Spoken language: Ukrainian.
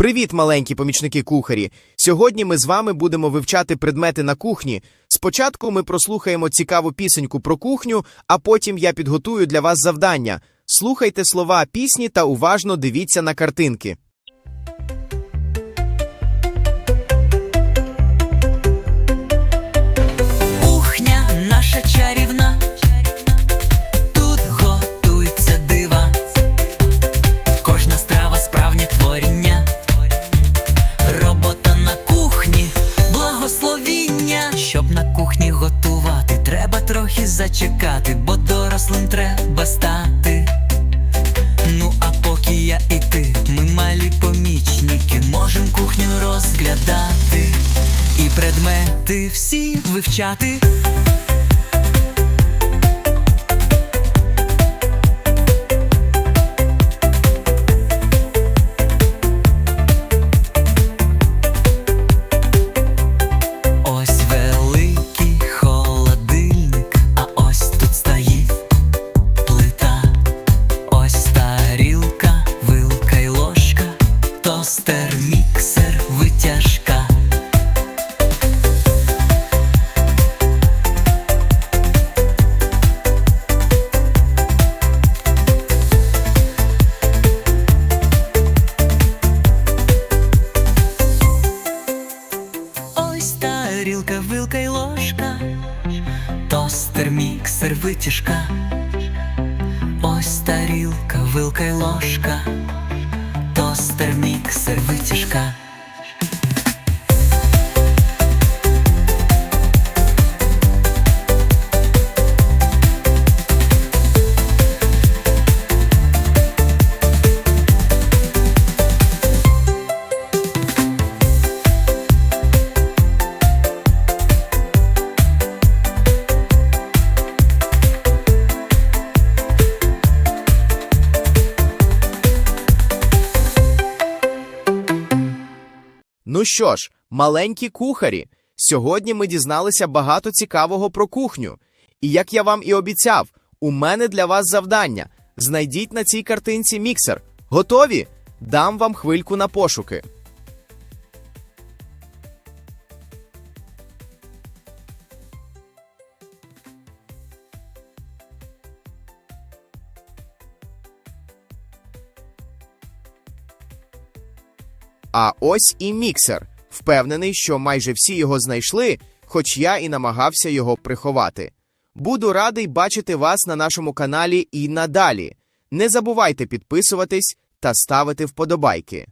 Привіт, маленькі помічники кухарі! Сьогодні ми з вами будемо вивчати предмети на кухні. Спочатку ми прослухаємо цікаву пісеньку про кухню, а потім я підготую для вас завдання. Слухайте слова пісні та уважно дивіться на картинки. Зачекати, бо дорослим треба стати. Ну а поки я і ти, ми малі помічники, можем кухню розглядати і предмети всі вивчати. Міксер. Ось тарілка, вилка й ложка, тостер, міксер, витяжка. Ну що ж, маленькі кухарі, сьогодні ми дізналися багато цікавого про кухню. І як я вам і обіцяв, у мене для вас завдання. Знайдіть на цій картинці міксер. Готові? Дам вам хвильку на пошуки. А ось і міксер. Впевнений, що майже всі його знайшли, хоч я і намагався його приховати. Буду радий бачити вас на нашому каналі і надалі. Не забувайте підписуватись та ставити вподобайки.